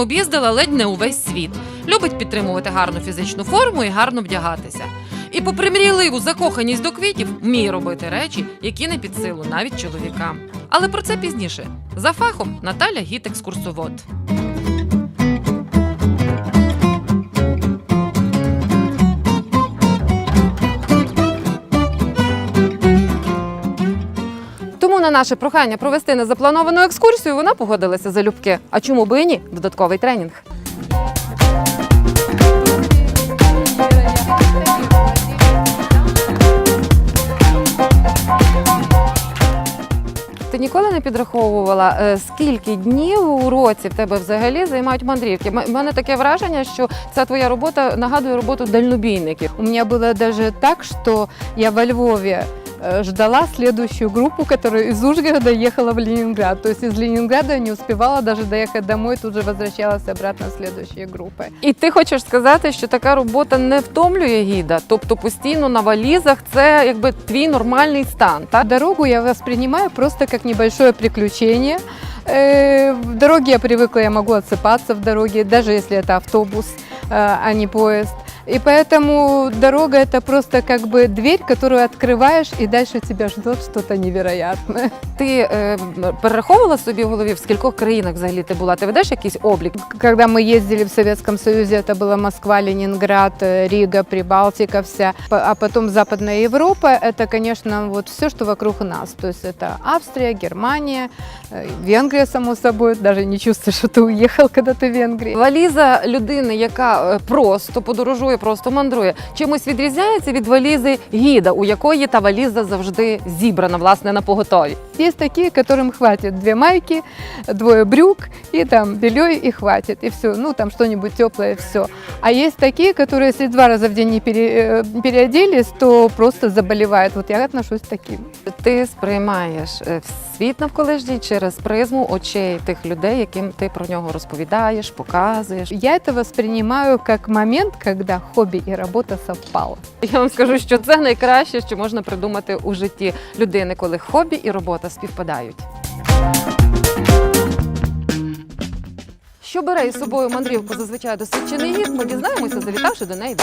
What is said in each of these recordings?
об'їздила ледь не увесь світ. Любить підтримувати гарну фізичну форму і гарно вдягатися. І попри мрійливу закоханість до квітів, вміє робити речі, які не під силу навіть чоловікам. Але про це пізніше. За фахом Наталя Гіт екскурсовод. На наше прохання провести незаплановану екскурсію вона погодилася залюбки. А чому би і ні? Додатковий тренінг. Ти ніколи не підраховувала, е, скільки днів у році в тебе взагалі займають мандрівки? У мене таке враження, що ця твоя робота нагадує роботу дальнобійників. У меня было даже так, что я во Львове э, ждала следующую группу, которая из Ужгорода ехала в Ленинград. То есть из Ленинграда не успевала даже доехать домой, тут же возвращалась обратно следующей группой. І ти хочеш сказати, що така робота не втомлює гіда, тобто постійно на валізах це якби твій нормальний стан, так? Дорогу я воспринимаю просто как небольшое приключение. Э, В дороге я привыкла, я могу отсыпаться в дороге, даже если это автобус, э, а не поезд. И поэтому дорога это просто как бы дверь, которую открываешь, и дальше тебя ждет что-то невероятное. Ти е, перераховувала собі в голові, в скількох країнах взагалі ти була? Ти ведеш якийсь облік? Когда мы ездили в Советском Союзе, это была Москва, Ленинград, э, Рига, Прибалтика вся, П- а потом Западная Европа, это, конечно, вот все, что вокруг нас. То есть это Австрия, Германия, э, Венгрия, само собой, даже не чувствуешь, что ты уехал, когда ты в Венгрии. Валіза людини, яка е, просто подорожує, просто мандрує, чимось відрізняється від валізи гіда, у якої та валіза завжди зібрана, власне, на поготові. Есть такие, которым хватит две майки, двое брюк и там белье и хватит, и все. Ну, там что-нибудь теплое, все. А есть такие, которые, если два раза в день не пере- э, переоделись, то просто заболевают. Вот я отношусь к таким. Ти сприймаєш е, світ навколишній через призму очей тих людей, яким ти про нього розповідаєш, показуєш. Я это воспринимаю как момент, когда хобби и работа совпало. Я вам скажу, що це найкраще, що можна придумати у житті людини, коли хобі і робота співпадають. Що бере із собою мандрівку зазвичай досвідчений гід, ми дізнаємося, завітавши до неї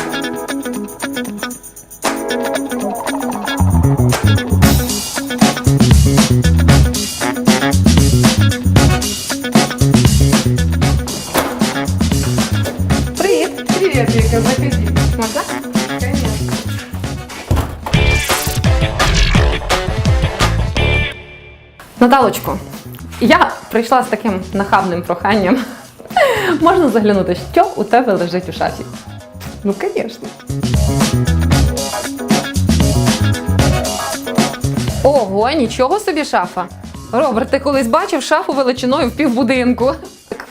Наталочко, я прийшла з таким нахабним проханням. Можна заглянути, що у тебе лежить у шафі? Ну, конечно. Ого, нічого собі шафа. Роберт, ти колись бачив шафу величиною в півбудинку.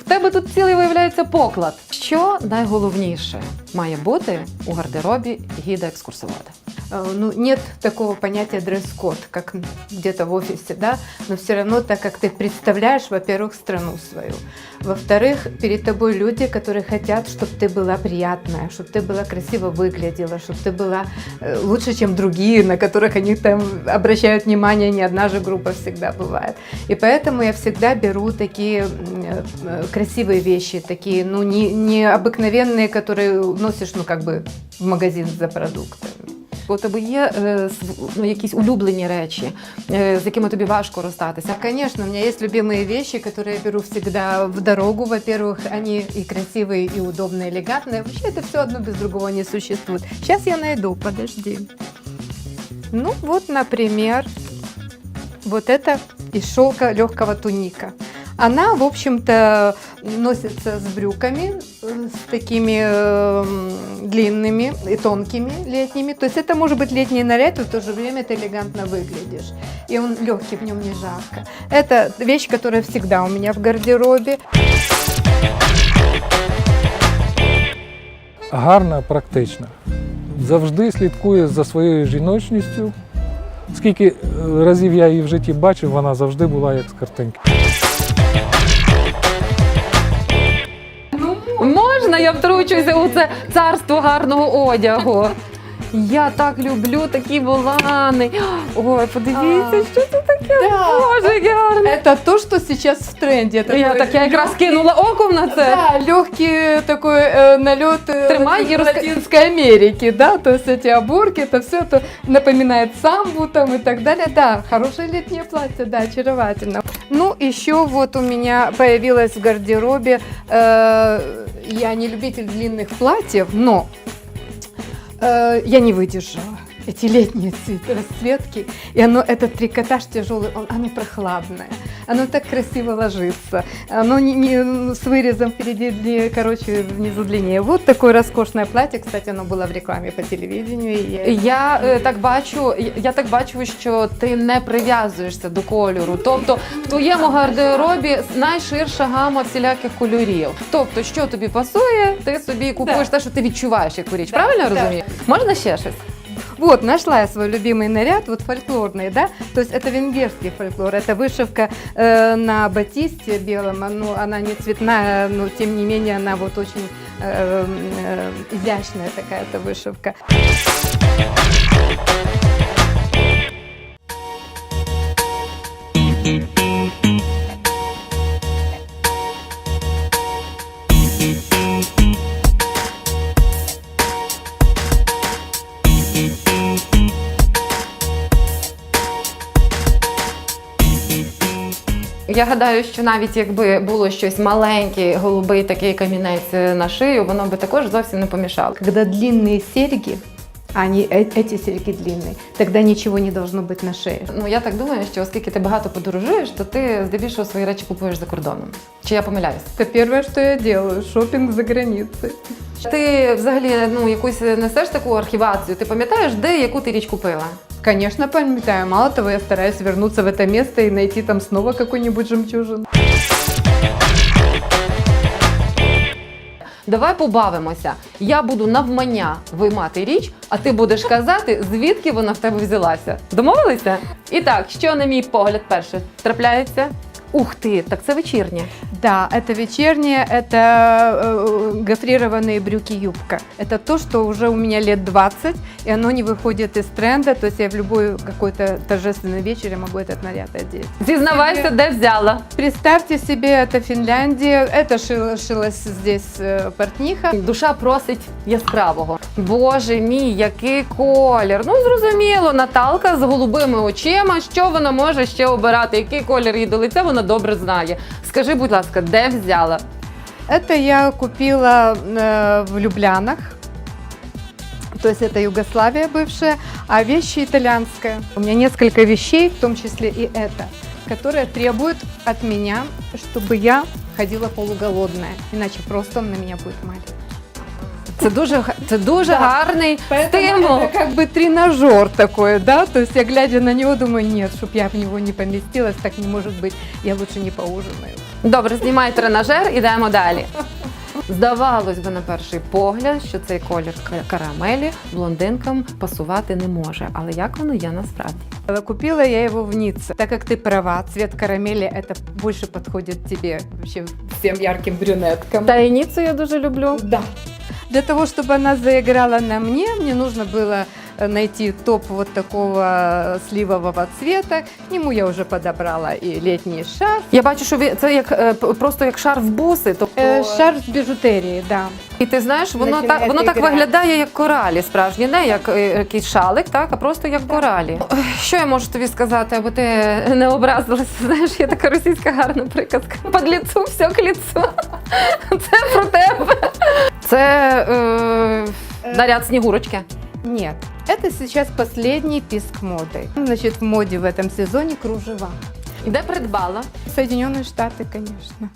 Тебе тут цілий виявляється поклад. Що найголовніше має бути у гардеробі гіда екскурсовода? Э, Ну, нет такого понятия дресс-код, как где-то в офисе, да, но все равно, так как ты представляешь, во-первых, страну свою, во-вторых, перед тобой люди, которые хотят, чтобы ты была приятная, чтобы ты была красиво выглядела, чтобы ты была э, лучше, чем другие, на которых они там обращают внимание, не одна же группа всегда бывает. И поэтому я всегда беру такие э, красивые вещи, такие, ну, не, не обыкновенные, которые носишь, ну, как бы в магазин за продуктами У тебе є е, св- ну, якісь улюблені речі, е, з якими тобі важко розстатися. Конечно, у меня есть любимые вещи, которые я беру всегда в дорогу. Во-первых, они и красивые, и удобные, элегантные. Вообще это все одно без другого не существует. Сейчас я найду, подожди. Ну вот, например, вот это из шелка легкого туника. Она, в общем-то, носится с брюками, э, с такими э, длинными и тонкими летними. То есть это может быть летний наряд, и в то же время ты элегантно выглядишь. И он легкий, в нем не жарко. Это вещь, которая всегда у меня в гардеробе. гарна, практична. Завжди слідкує за своєю жіночністю. Скільки е, разів я її в житті бачив, вона завжди була як з картинки. Можна, я втручуся у це царство гарного одягу. Я так люблю такі волани. Ой, подивіться, що це таке. Да. Боже, гарне. Это то, что сейчас в тренде. Это Я такой так я якраз легкий- кинула оком на це. Да, легкий такой э, налет э, Тримай Латин- и раска- Латинской Америки, да, то есть эти оборки, это все это напоминает самбу там и так далее. Да, хорошее летнее платье, да, очаровательно. Ну, еще вот у меня появилась в гардеробе, э, я не любитель длинных платьев, но э, я не выдержала эти летние цвет- расцветки, и оно, этот трикотаж тяжелый, он, оно прохладное, оно так красиво ложится, оно не, не- с вырезом впереди, длиннее, короче, внизу длиннее. Вот такое роскошное платье, кстати, оно было в рекламе по телевидению. И я... Я е, так бачу, я- я так бачу, що ти не прив'язуєшся до кольору. Тобто в твоєму гардеробі найширша гама всіляких кольорів. Тобто, що тобі пасує, ти собі купуєш те, що ти відчуваєш яку річ. Да, Правильно я да. розумію? Можна ще щось? Вот, нашла я свой любимый наряд, вот фольклорный, да, то есть это венгерский фольклор, это вышивка э, на батисте белом, ну, она не цветная, но тем не менее она вот очень э, э, изящная такая-то вышивка. Я гадаю, що навіть якби було щось маленьке, голубий такий камінець е, на шию, воно би також зовсім не помішало. Коли длинні серьги, они, э- эти серьги длинные, тогда ничего не должно быть на шее. Ну я так думаю, що оскільки ти багато подорожуєш, то ти здебільшого свої речі купуєш за кордоном. Чи я помиляюсь? Это первое, что я делаю, шопинг за границей. Ти взагалі ну якусь несеш таку архівацію? Ти пам'ятаєш, де яку ти річ купила? Конечно, памятаю. Мало того, я стараюсь вернуться в это место и найти там снова какой-нибудь жемчужин. Давай побавимося. Я буду навмання виймати річ, а ти будеш казати, звідки вона в тебе взялася. Домовилися? І так, що на мій погляд перше трапляється? Ух ти, так це вечірнє. Да, это вечернее, это э, гофрированные брюки-юбка. Это то, что уже у меня лет 20, и оно не выходит из тренда, то есть я в любой какой-то торжественный вечер я могу этот наряд одеть. Зізнавайся, де взяла. Представьте себе, это Финляндия, это шила- шилась здесь э, портниха. Душа просить яскравого. Боже мій, який колір. Ну зрозуміло, Наталка з голубими очима. Що вона може ще обирати? Який колір їй до лиця вона добре знає. Скажи, будь ласка, де взяла? Это я купила э, в Люблянах. То есть это Югославия бывшая, а вещи итальянская. У меня несколько вещей, в том числе и это, которые требуют от меня, чтобы я ходила полуголодная, иначе просто он на меня будет маленький. Це дуже га- це дуже Да. гарний Поэтому стимул. это как бы тренажер такой, да, то есть я глядя на него думаю, нет, чтобы я в него не поместилась, так не может быть, я лучше не поужинаю. Добре, знімай тренажер, ідемо далі. Здавалось би, на перший погляд, що цей колір ка- карамелі блондинкам пасувати не може. Але як воно є насправді? Э, Купила я его в Ницце. Так как ты права, цвет карамели это больше подходит тебе, вообще всем ярким брюнеткам. Та і Ніцу я дуже люблю. Да. Для того, чтобы она заиграла на мне, мне нужно было э, найти топ вот такого э, сливового цвета. К нему я уже подобрала и летний шарф. Я бачу, що ви- це як е, п- просто як шарф буси. Тобто Э, шарф с бижутерией, да. і ти знаєш, воно так Починає воно так грати. виглядає як коралі, справжні, не як е, якийсь шалик, так а просто як коралі. Ой, Що я можу тобі сказати, аби ти не образилася? Знаєш, є така російська гарна приказка. Под лицу все к лицу. Це про тебе. Це е, наряд снігурочки. Нет, это сейчас последний писк моды. Значит, в моде в этом сезоне кружева. Де придбала? Соединенные Штаты, конечно.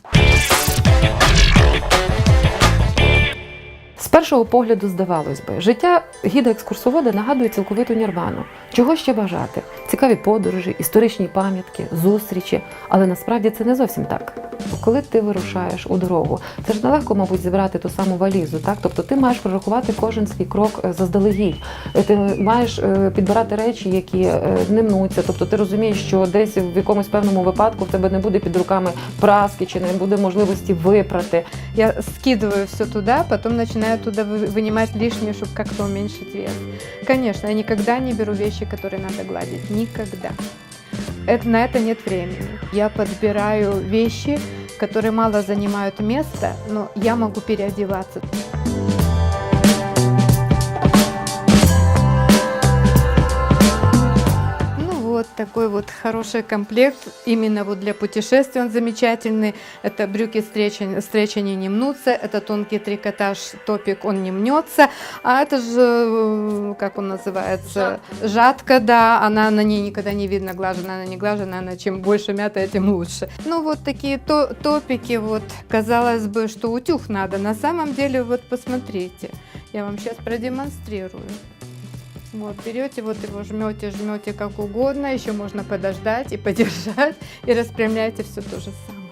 Першого погляду здавалось би, життя гіда екскурсовода нагадує цілковиту нірвану. Чого ще бажати? Цікаві подорожі, історичні пам'ятки, зустрічі. Але насправді це не зовсім так. Коли ти вирушаєш у дорогу, це ж нелегко, мабуть, зібрати ту саму валізу. Так, тобто ти маєш прорахувати кожен свій крок е, заздалегідь. Е, Ти маєш е, підбирати речі, які не мнуться. Тобто ти розумієш, що десь в якомусь певному випадку в тебе не буде під руками праски, чи не буде можливості випрати. Я скидываю все туда, потом начинаю туда вы- вынимать лишнее, чтобы как-то уменьшить вес. Конечно, я никогда не беру вещи, которые надо гладить. Никогда. Это, на это нет времени. Я подбираю вещи, которые мало занимают места, но я могу переодеваться. Такой вот хороший комплект. Именно вот для путешествий он замечательный. Это брюки стречь они не мнутся. Это тонкий трикотаж, топик, он не мнется. А это же, э, как он называется, жатка, да. Она на ней никогда не видно, глажена она не глажена. Она чем больше мятая, тем лучше. Ну вот такие то, топики, вот казалось бы, что утюг надо. На самом деле, вот посмотрите. Я вам сейчас продемонстрирую. Вот, берете, вот его жмете, жмете как угодно, еще можно подождать и подержать, и распрямляете все то же самое.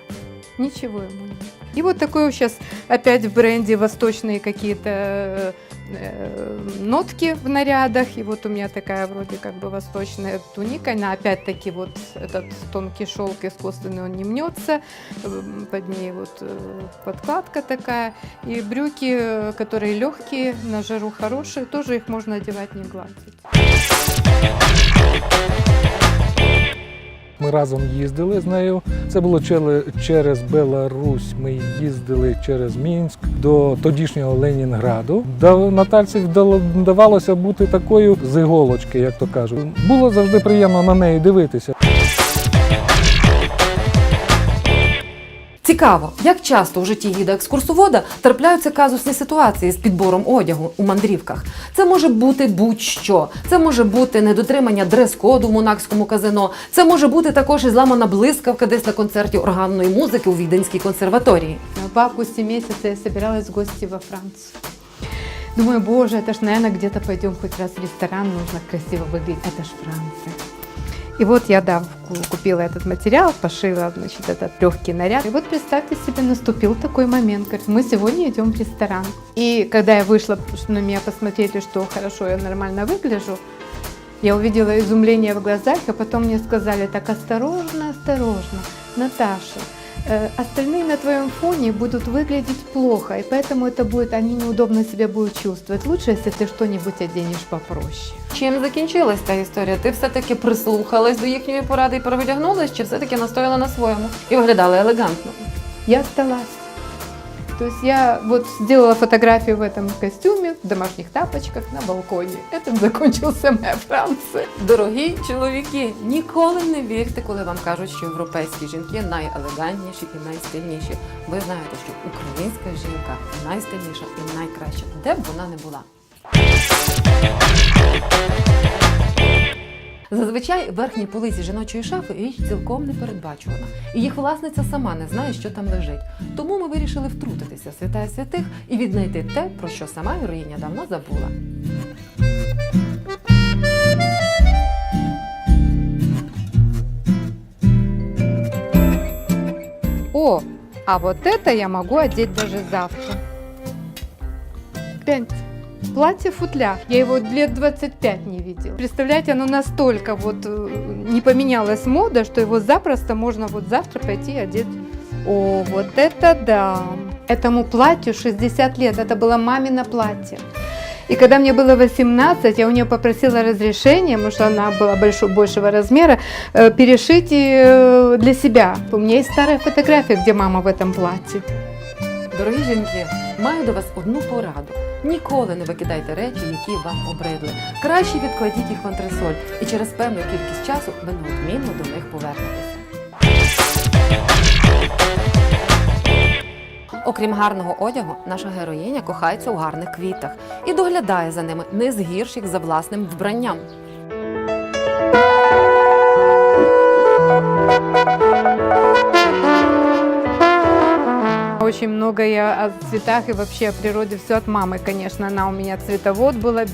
Ничего ему нет. И вот такой сейчас опять в бренде восточные какие-то э, э, нотки в нарядах. И вот у меня такая вроде как бы восточная туника. Она опять-таки вот этот тонкий шелк искусственный, он не мнется. М, Под ней вот э, подкладка такая. И брюки, э, которые легкие, на жару хорошие, тоже их можно одевать, не гладить. Ми разом їздили з нею. Це було через Беларусь. Ми їздили через Мінськ до тодішнього Ленінграду. Натальці вдавалося бути такою з іголочки, як то кажуть. Було завжди приємно на неї дивитися. Цікаво, як часто у житті гіда екскурсовода трапляються казусні ситуації з підбором одягу у мандрівках. Це може бути будь-що. Це може бути недотримання дрес-коду в монакському казино. Це може бути також і зламана блискавка десь на концерті органної музики у Віденській консерваторії. В августе месяце я собиралась в гости во Францию. Думаю, боже, это ж, наверное, где-то пойдем хоть раз в ресторан, нужно красиво выглядеть. Это ж Франция. И вот я, да, ку- купила этот материал, пошила, значит, этот легкий наряд. И вот представьте себе, наступил такой момент, говорит, мы сегодня идем в ресторан. И когда я вышла, на меня посмотрели, что хорошо, я нормально выгляжу, я увидела изумление в глазах, а потом мне сказали, так осторожно, осторожно, Наташа, остальные на твоем фоне будут выглядеть плохо, и поэтому это будет, они неудобно себя будут чувствовать. Лучше, если ты что-нибудь оденешь попроще. Чим закінчилась та історія? Ти все-таки прислухалась до їхньої поради і перевдягнулась, чи все-таки настояла на своєму і виглядала елегантно? Я осталась. То есть я вот сделала фотографию в этом костюме, в домашних тапочках на балконе. Этим закончился моя Франция. Дорогі чоловіки, ніколи не вірте, коли вам кажуть, що європейські жінки найелегантніші і найстильніші. Ви знаєте, що українська жінка найстильніша і найкраща, де б вона не була. Зазвичай верхні полиці жіночої шафи річ цілком непередбачувана, і їх власниця сама не знає, що там лежить. Тому ми вирішили втрутитися в святая святих і віднайти те, про що сама героїня давно забула. О, а вот это я могу одеть даже завтра. Гляньте, платье-футляр. Я его лет 25 не видела. Представляете, оно настолько вот э, не поменялась мода, что его запросто можно вот завтра пойти одеть. О, вот это да! Этому платью 60 лет. Это было мамино платье. И когда мне было 18, я у нее попросила разрешения, потому что она была большого, большего размера, э, перешить э, для себя. У меня есть старая фотография, где мама в этом платье. Дорогі жінки, маю до вас одну пораду. Ніколи не викидайте речі, які вам обридли. Краще відкладіть їх в антресоль, і через певну кількість часу ви неодмінно до них повернетеся. Окрім гарного одягу, наша героїня кохається у гарних квітах і доглядає за ними не з гірших за власним вбранням. Очень много я о цветах и вообще о природе все от мамы, конечно. Она у меня цветовод была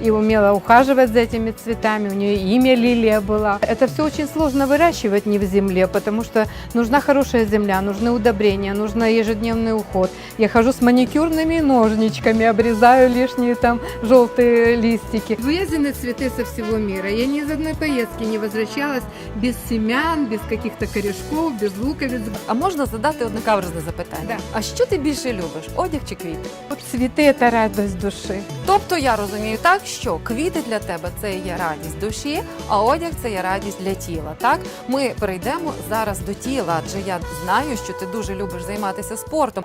и умела ухаживать за этими цветами. У нее имя Лилия была. Это все очень сложно выращивать не в земле, потому что нужна хорошая земля, нужны удобрения, нужен ежедневный уход. Я хожу с маникюрными ножничками, обрезаю лишние там желтые листики. Вывезены цветы со всего мира. Я ни из одной поездки не возвращалась без семян, без каких-то корешков, без луковиц. А можна задати одне каверзне запитання? Да. А що ти більше любиш? Одяг чи квіти? Цвіти та радість душі. Тобто я розумію так, що квіти для тебе це є радість душі, а одяг це є радість для тіла. Так ми перейдемо зараз до тіла, адже я знаю, що ти дуже любиш займатися спортом.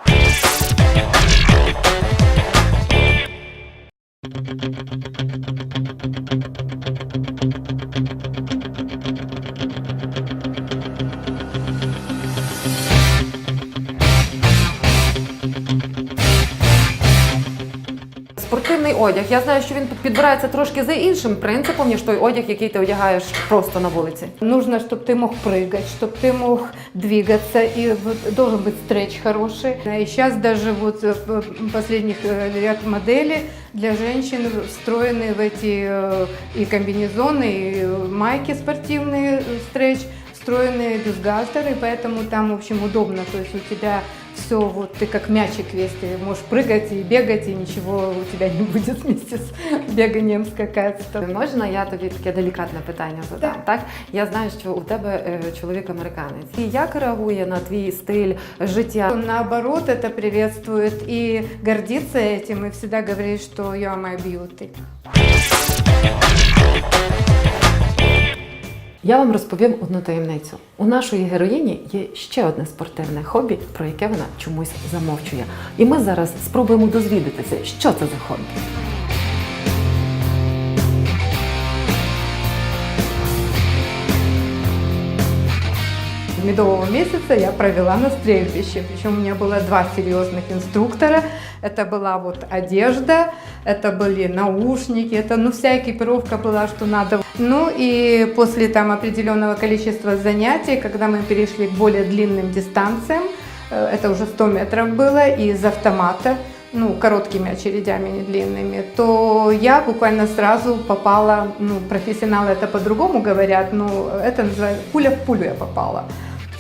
одяг. Я знаю, що він підбирається трошки за іншим принципом, ніж той одяг, який ти одягаєш просто на вулиці. Нужно, чтобы ты мог прыгать, чтобы ты мог двигаться, и вот должен быть стретч хороший. И сейчас даже вот в последних э, ряд моделей для женщин встроены в эти э, и комбинезоны, и майки спортивные э, стретч, встроенные бюстгальтеры, поэтому там, в общем, удобно. То есть у тебя все, вот ты как мячик весь, ты можешь прыгать и бегать, и ничего у тебя не будет вместе с беганием скакать. Можна я тобі таке делікатне питання задам? Так я знаю, що у тебе е, чоловік американець. І як реагує на твій стиль життя? Наоборот, это приветствует и гордится этим, и всегда говорит, что you are my beauty. Я вам розповім одну таємницю. У нашої героїні є ще одне спортивне хобі, про яке вона чомусь замовчує. І ми зараз спробуємо дозвідатися, що це за хобі. Медового месяца я провела на стрельбище. Причем у меня было два серьезных инструктора. Это была вот одежда, это были наушники, это ну вся экипировка была, что надо. Ну и после там определенного количества занятий, когда мы перешли к более длинным дистанциям, э, это уже 100 метров было, и из автомата, ну, короткими очередями, не длинными, то я буквально сразу попала, ну, профессионалы это по-другому говорят, ну, это называется пуля в пулю я попала.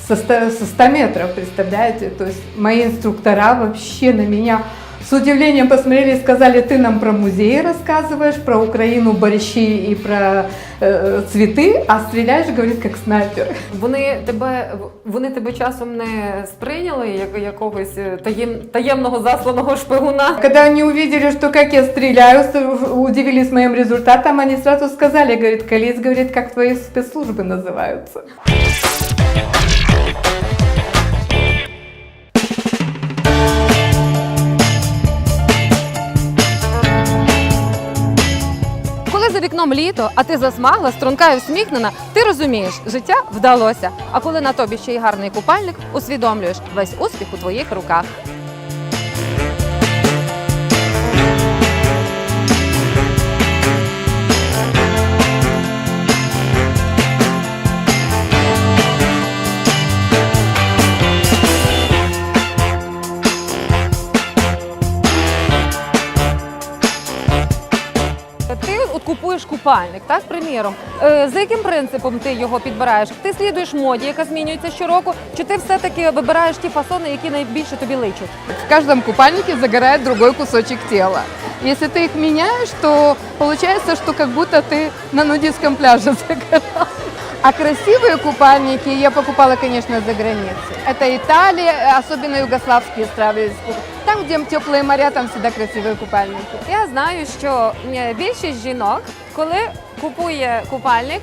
Со 100, со 100 метров, представляете? То есть мои инструктора вообще на меня с удивлением посмотрели и сказали, ты нам про музеи рассказываешь, про Украину, борщи и про э, цветы, а стреляешь, говорит, как снайпер. Вони тебе вони тебе часом не сприйняли як якогось е, таєм, таємного засланого шпигуна. Когда они увидели, что как я стреляю, с- удивились моим результатом, они сразу сказали, говорит, Калис, говорит, как твои спецслужбы называются. Коли за вікном літо, а ти засмагла, струнка і усміхнена, ти розумієш, життя вдалося. А коли на тобі ще й гарний купальник, усвідомлюєш весь успіх у твоїх руках. Купальник, так, приміром. Е, за яким принципом ти його підбираєш? Ти слідуєш моді, яка змінюється щороку, чи ти все-таки вибираєш ті фасони, які найбільше тобі личать? В кожному купальнику загорає другой кусочек тіла. Если ты их меняешь, то получается, что как будто ты на нудистском пляже загорал. А красивые купальники я покупала, конечно, за границей. Это Италия, особенно югославские страны. Там, где теплые моря, там всегда красивые купальники. Я знаю, що е, більшість жінок, коли купує купальник,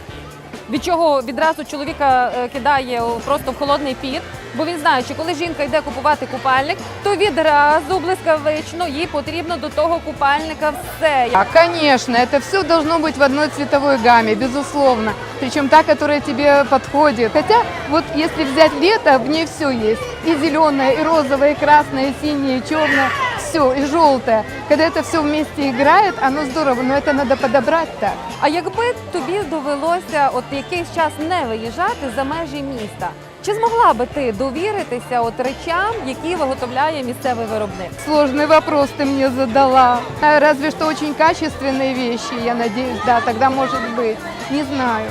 від чого відразу чоловіка е, кидає просто в холодний піт, бо він знає, що коли жінка йде купувати купальник, то відразу блискавично їй потрібно до того купальника все. А, конечно, это все должно быть в одной цветовой гамме, безусловно. Причем та, которая тебе подходит. Хотя, вот если взять лето, в ней все есть. И зеленое, и розовое, и красное, и синее, и черное Все, и желтое. Когда это все вместе играет, оно здорово, но это надо подобрать так. А якби тобі довелося от якийсь час не виїжджати за межі міста, чи змогла би ти довіритися от речам, які виготовляє місцевий виробник? Сложный вопрос ты мне задала. А, Разве что очень качественные вещи, я надеюсь, да, тогда может быть. Не знаю.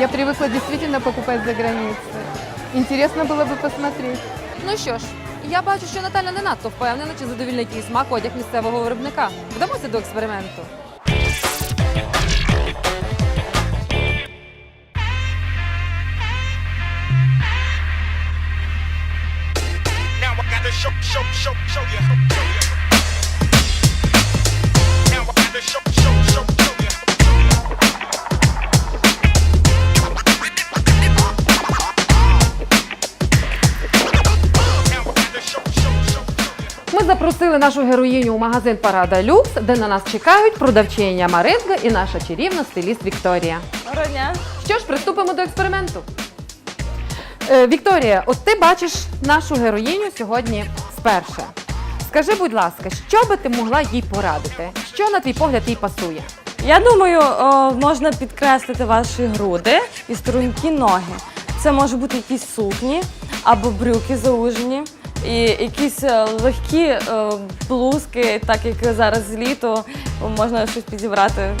Я привыкла действительно покупать за границей. Интересно было бы посмотреть. Ну що ж, я бачу, що Наталя не надто впевнена, чи задовільнить її смак одяг місцевого виробника. Вдамося до експерименту. Show, show, show, show you. Now запросили нашу героїню у магазин Парада Люкс, де на нас чекають продавчиня Маринка і наша чарівна стиліст Вікторія. Доброго дня. Що ж, приступимо до експерименту. Е, Вікторія, от ти бачиш нашу героїню сьогодні вперше. Скажи, будь ласка, що би ти могла їй порадити? Що на твій погляд їй пасує? Я думаю, о, можна підкреслити ваші груди і стрункі ноги. Це може бути якісь сукні або брюки заужені, і якісь е, легкі е, блузки, так як зараз літо, можна щось підібрати.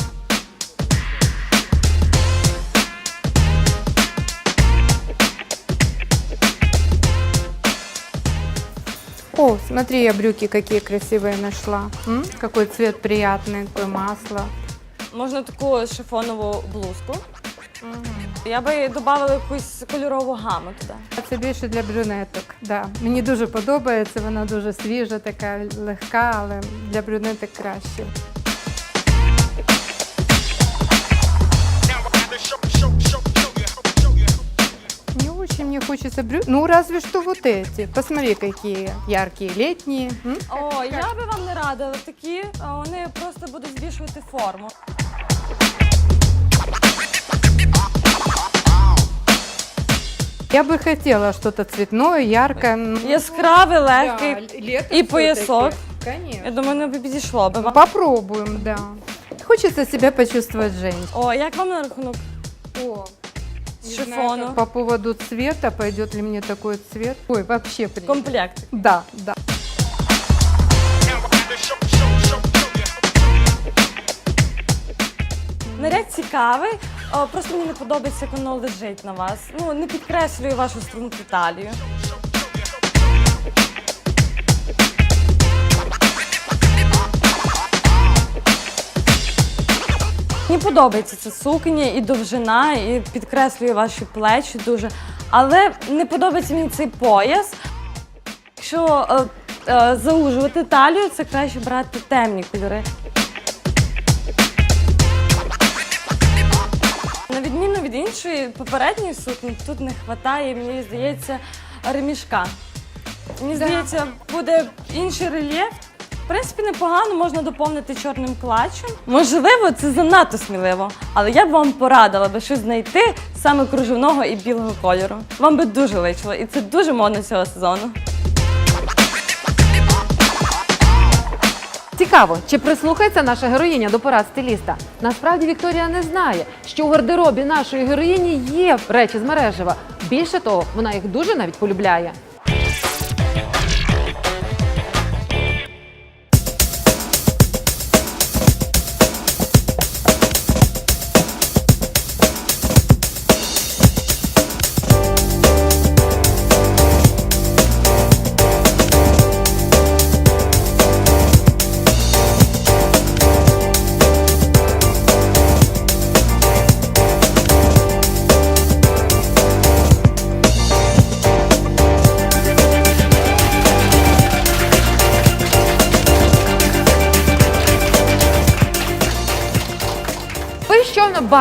О, смотри, я брюки какие красивые нашла. М? Какой цвет приятный, какое масло. Можна таку шифонову блузку. Я би додавала якусь кольорову гаму туди. Це більше для брюнеток. Да. Мені дуже подобається, вона дуже свіжа, така легка, але для брюнеток краще. Не очень мне хочется брю... Ну, разве что вот эти. Посмотри, какие яркие, летние. М? О, я би вам не радила такі, а вони просто будуть збільшувати форму. Я бы хотела что-то цветное, яркое. ну, Яскравий, да, легкий. лето и поясок. Конечно. Я думаю, не підійшло би вам. Попробуем, да. Хочется себя почувствовать женщиной. О, як вам на рахунок? О, З шифону. По поводу цвета, пойдет ли мне такой цвет? Ой, вообще приятно. Комплект. Да, да. Наряд цікавий, о, просто мені не подобається, як воно лежить на вас. Ну, не підкреслює вашу струнку талію. Мені подобається ця сукня і довжина, і підкреслює ваші плечі дуже. Але не подобається мені цей пояс. Якщо е, е, заужувати талію, це краще брати темні кольори. На відміну від іншої попередньої сукні, тут не вистачає, мені здається, ремішка. Мені здається, буде інший рельєф. В принципі, непогано можна доповнити чорним клатчем. Можливо, це занадто сміливо, але я б вам порадила би щось знайти саме кружевного і білого кольору. Вам би дуже личило, і це дуже модно цього сезону. Цікаво, чи прислухається наша героїня до порад стиліста? Насправді Вікторія не знає, що у гардеробі нашої героїні є речі з мережева. Більше того, вона їх дуже навіть полюбляє.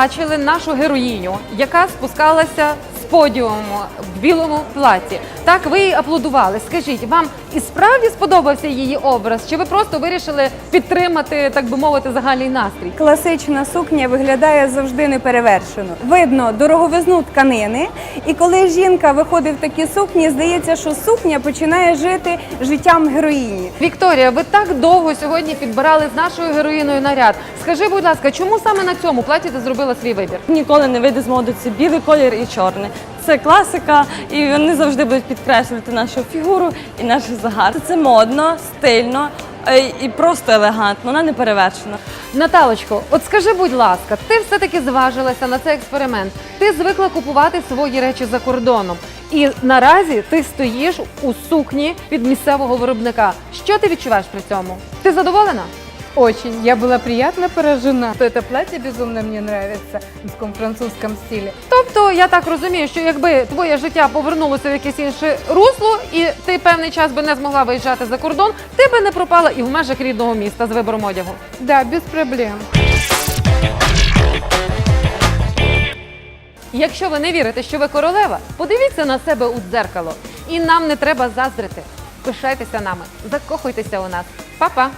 Бачили нашу героїню, яка спускалася з подіуму в білому платі. Так, ви їй аплодували. Скажіть, вам і справді сподобався її образ? Чи ви просто вирішили підтримати, так би мовити, загальний настрій? Класична сукня виглядає завжди неперевершено. Видно дороговизну тканини, і коли жінка виходить в такі сукні, здається, що сукня починає жити життям героїні. Вікторія, ви так довго сьогодні підбирали з нашою героїною наряд. Скажи, будь ласка, чому саме на цьому платі ти зробила свій вибір? Ніколи не вийде з моди це білий колір і чорний. Це класика, і вони завжди будуть підкреслювати нашу фігуру і наш загар. Це модно, стильно е, і просто елегантно, вона не перевершена. Наталочко, от скажи, будь ласка, ти все-таки зважилася на цей експеримент. Ти звикла купувати свої речі за кордоном. І наразі ти стоїш у сукні від місцевого виробника. Що ти відчуваєш при цьому? Ти задоволена? Очень. Я была приятно поражена. что Это платье безумно мне нравится в таком французском стиле. Тобто я так розумію, що якби твоє життя повернулося в якесь інше русло, і ти певний час би не змогла виїжджати за кордон, ти би не пропала і в межах рідного міста з вибором одягу. Да, без проблем. Якщо ви не вірите, що ви королева, подивіться на себе у дзеркало. І нам не треба заздрити. Пишайтеся нами, закохуйтеся у нас. Па-па!